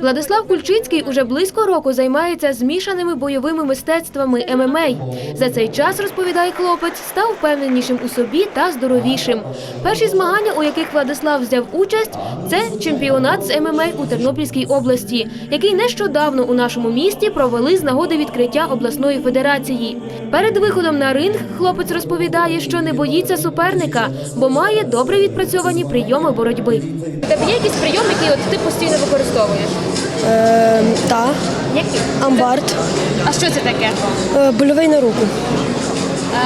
Владислав Кульчицький уже близько року займається змішаними бойовими мистецтвами ММА. За цей час, розповідає хлопець, став впевненішим у собі та здоровішим. Перші змагання, у яких Владислав взяв участь, це чемпіонат з ММА у Тернопільській області, який нещодавно у нашому місті провели з нагоди відкриття обласної федерації. Перед виходом на ринг хлопець розповідає, що не боїться суперника, бо має добре відпрацьовані прийоми боротьби. Тебе є якийсь прийом, який от ти постійно використовуєш? Е, та, Який? амбард, А що це таке? е, больовий на руку.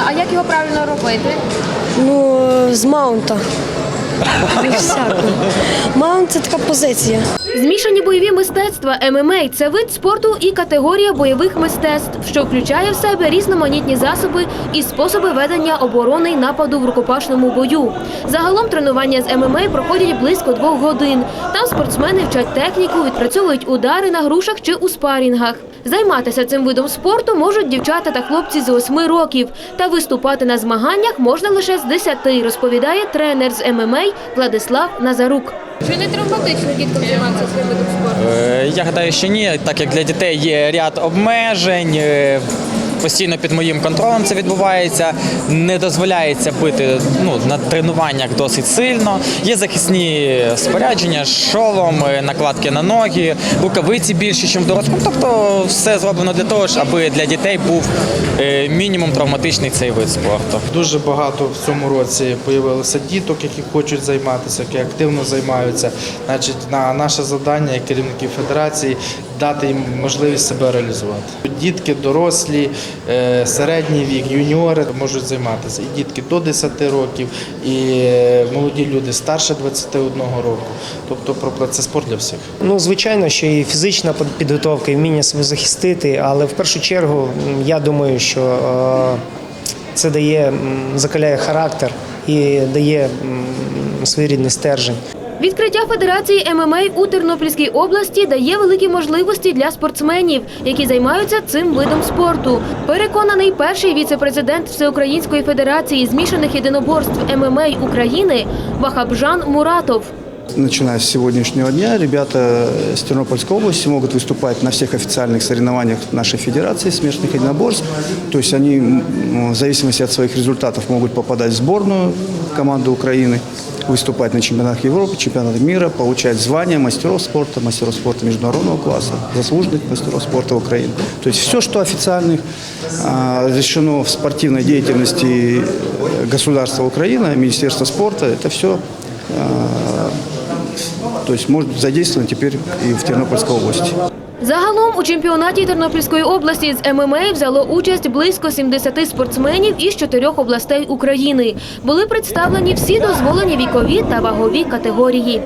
А як його правильно робити? Ну, е, з маунта. Ну, всяко. Маунт це така позиція. Змішані бойові мистецтва ММА – це вид спорту і категорія бойових мистецтв, що включає в себе різноманітні засоби і способи ведення оборони й нападу в рукопашному бою. Загалом тренування з ММА проходять близько двох годин. Там спортсмени вчать техніку, відпрацьовують удари на грушах чи у спарінгах. Займатися цим видом спорту можуть дівчата та хлопці з 8 років. Та виступати на змаганнях можна лише з 10, розповідає тренер з ММА Владислав Назарук. Чи не травматично діткам займатися цим видом спорту? Е, Я гадаю, що ні, так як для дітей є ряд обмежень. Постійно під моїм контролем це відбувається. Не дозволяється бити ну, на тренуваннях досить сильно. Є захисні спорядження, шолом, е, накладки на ноги, рукавиці більші, ніж в дорослому. Тобто все зроблено для того, аби для дітей був е, мінімум травматичний цей вид спорту. Дуже багато в цьому році появилося діток, які хочуть займатися, які активно займаються. Значить, на наше завдання як керівників федерації дати їм можливість себе реалізувати. Дітки, дорослі, е, середній вік, юніори можуть займатися. І дітки до 10 років, і е, молоді люди старше 21 року. Тобто про- це спорт для всіх. Ну, звичайно, що і фізична під- підготовка, і вміння себе захистити, але в першу чергу я думаю, що е, це дає, закаляє характер і дає своєрідний стержень. Відкриття Федерації ММА у Тернопільській області дає великі можливості для спортсменів, які займаються цим видом спорту. Переконаний перший віце-президент Всеукраїнської федерації змішаних єдиноборств ММА України Вахабжан Муратов. Начиная с сегодняшнего дня, ребята с Тернопольской области могут выступать на всех официальных соревнованиях нашей федерации смешанных единоборств. То есть они м, в зависимости от своих результатов могут попадать в сборную команды Украины, выступать на чемпионатах Европы, чемпионатах мира, получать звания мастеров спорта, мастеров спорта международного класса, заслуженных мастеров спорта Украины. То есть все, что официальных а, разрешено в спортивной деятельности э, государства Украины, Министерства спорта, это все то есть может быть задействовано теперь и в Тернопольской области. Загалом у чемпіонаті Тернопільської області з ММА взяло участь близько 70 спортсменів із чотирьох областей України. Були представлені всі дозволені вікові та вагові категорії.